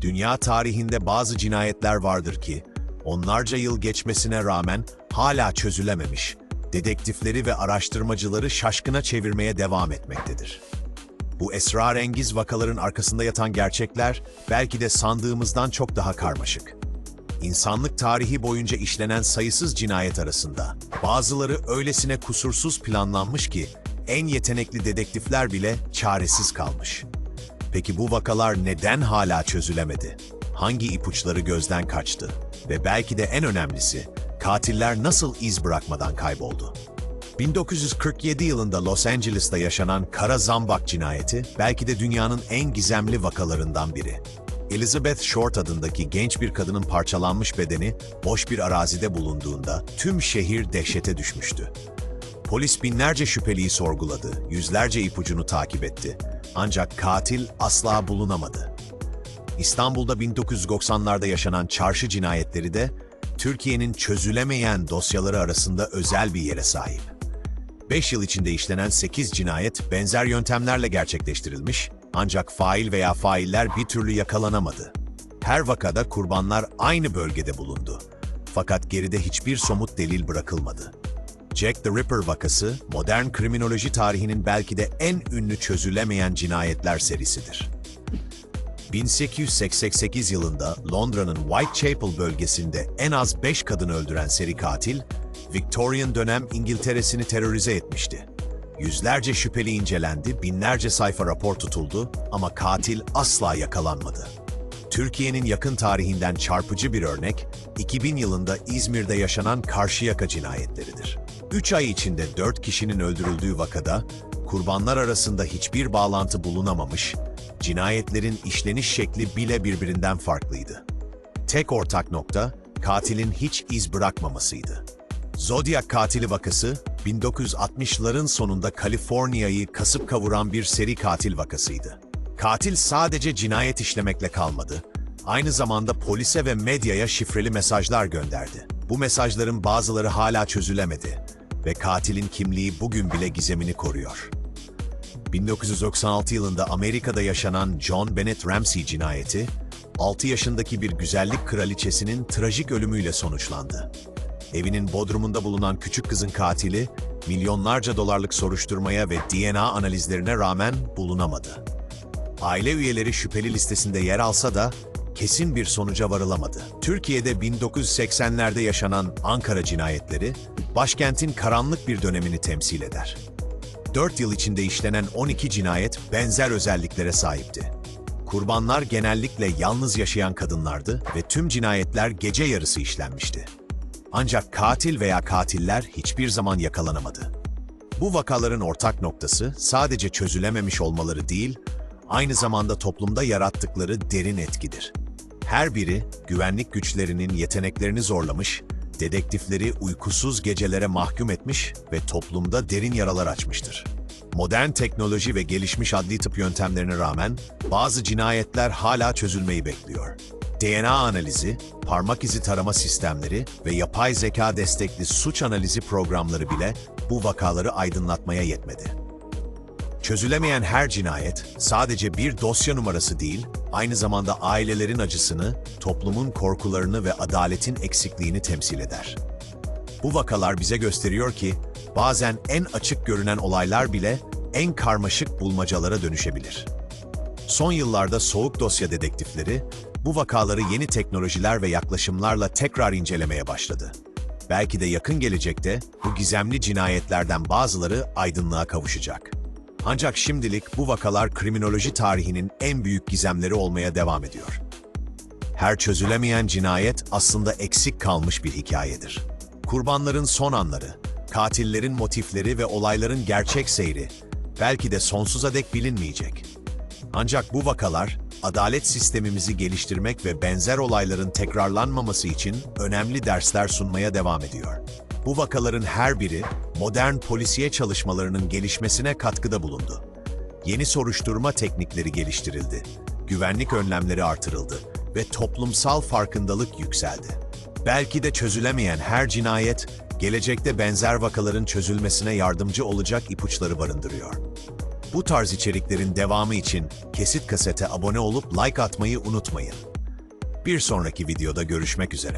Dünya tarihinde bazı cinayetler vardır ki, onlarca yıl geçmesine rağmen hala çözülememiş, dedektifleri ve araştırmacıları şaşkına çevirmeye devam etmektedir. Bu esrarengiz vakaların arkasında yatan gerçekler belki de sandığımızdan çok daha karmaşık. İnsanlık tarihi boyunca işlenen sayısız cinayet arasında bazıları öylesine kusursuz planlanmış ki en yetenekli dedektifler bile çaresiz kalmış. Peki bu vakalar neden hala çözülemedi? Hangi ipuçları gözden kaçtı? Ve belki de en önemlisi, katiller nasıl iz bırakmadan kayboldu? 1947 yılında Los Angeles'ta yaşanan Kara Zambak cinayeti belki de dünyanın en gizemli vakalarından biri. Elizabeth Short adındaki genç bir kadının parçalanmış bedeni boş bir arazide bulunduğunda tüm şehir dehşete düşmüştü. Polis binlerce şüpheliyi sorguladı, yüzlerce ipucunu takip etti. Ancak katil asla bulunamadı. İstanbul'da 1990'larda yaşanan çarşı cinayetleri de Türkiye'nin çözülemeyen dosyaları arasında özel bir yere sahip. 5 yıl içinde işlenen 8 cinayet benzer yöntemlerle gerçekleştirilmiş ancak fail veya failler bir türlü yakalanamadı. Her vakada kurbanlar aynı bölgede bulundu. Fakat geride hiçbir somut delil bırakılmadı. Jack the Ripper vakası, modern kriminoloji tarihinin belki de en ünlü çözülemeyen cinayetler serisidir. 1888 yılında Londra'nın Whitechapel bölgesinde en az 5 kadını öldüren seri katil, Victorian dönem İngiltere'sini terörize etmişti. Yüzlerce şüpheli incelendi, binlerce sayfa rapor tutuldu ama katil asla yakalanmadı. Türkiye'nin yakın tarihinden çarpıcı bir örnek, 2000 yılında İzmir'de yaşanan Karşıyaka cinayetleridir. 3 ay içinde 4 kişinin öldürüldüğü vakada, kurbanlar arasında hiçbir bağlantı bulunamamış, cinayetlerin işleniş şekli bile birbirinden farklıydı. Tek ortak nokta, katilin hiç iz bırakmamasıydı. Zodiac katili vakası, 1960'ların sonunda Kaliforniya'yı kasıp kavuran bir seri katil vakasıydı. Katil sadece cinayet işlemekle kalmadı, aynı zamanda polise ve medyaya şifreli mesajlar gönderdi. Bu mesajların bazıları hala çözülemedi ve katilin kimliği bugün bile gizemini koruyor. 1996 yılında Amerika'da yaşanan John Bennett Ramsey cinayeti, 6 yaşındaki bir güzellik kraliçesinin trajik ölümüyle sonuçlandı. Evinin bodrumunda bulunan küçük kızın katili, milyonlarca dolarlık soruşturmaya ve DNA analizlerine rağmen bulunamadı. Aile üyeleri şüpheli listesinde yer alsa da kesin bir sonuca varılamadı. Türkiye'de 1980'lerde yaşanan Ankara cinayetleri, başkentin karanlık bir dönemini temsil eder. 4 yıl içinde işlenen 12 cinayet benzer özelliklere sahipti. Kurbanlar genellikle yalnız yaşayan kadınlardı ve tüm cinayetler gece yarısı işlenmişti. Ancak katil veya katiller hiçbir zaman yakalanamadı. Bu vakaların ortak noktası sadece çözülememiş olmaları değil, aynı zamanda toplumda yarattıkları derin etkidir. Her biri güvenlik güçlerinin yeteneklerini zorlamış, dedektifleri uykusuz gecelere mahkum etmiş ve toplumda derin yaralar açmıştır. Modern teknoloji ve gelişmiş adli tıp yöntemlerine rağmen bazı cinayetler hala çözülmeyi bekliyor. DNA analizi, parmak izi tarama sistemleri ve yapay zeka destekli suç analizi programları bile bu vakaları aydınlatmaya yetmedi. Çözülemeyen her cinayet sadece bir dosya numarası değil, aynı zamanda ailelerin acısını, toplumun korkularını ve adaletin eksikliğini temsil eder. Bu vakalar bize gösteriyor ki bazen en açık görünen olaylar bile en karmaşık bulmacalara dönüşebilir. Son yıllarda soğuk dosya dedektifleri bu vakaları yeni teknolojiler ve yaklaşımlarla tekrar incelemeye başladı. Belki de yakın gelecekte bu gizemli cinayetlerden bazıları aydınlığa kavuşacak. Ancak şimdilik bu vakalar kriminoloji tarihinin en büyük gizemleri olmaya devam ediyor. Her çözülemeyen cinayet aslında eksik kalmış bir hikayedir. Kurbanların son anları, katillerin motifleri ve olayların gerçek seyri belki de sonsuza dek bilinmeyecek. Ancak bu vakalar, adalet sistemimizi geliştirmek ve benzer olayların tekrarlanmaması için önemli dersler sunmaya devam ediyor. Bu vakaların her biri modern polisiye çalışmalarının gelişmesine katkıda bulundu. Yeni soruşturma teknikleri geliştirildi, güvenlik önlemleri artırıldı ve toplumsal farkındalık yükseldi. Belki de çözülemeyen her cinayet, gelecekte benzer vakaların çözülmesine yardımcı olacak ipuçları barındırıyor. Bu tarz içeriklerin devamı için Kesit Kaset'e abone olup like atmayı unutmayın. Bir sonraki videoda görüşmek üzere.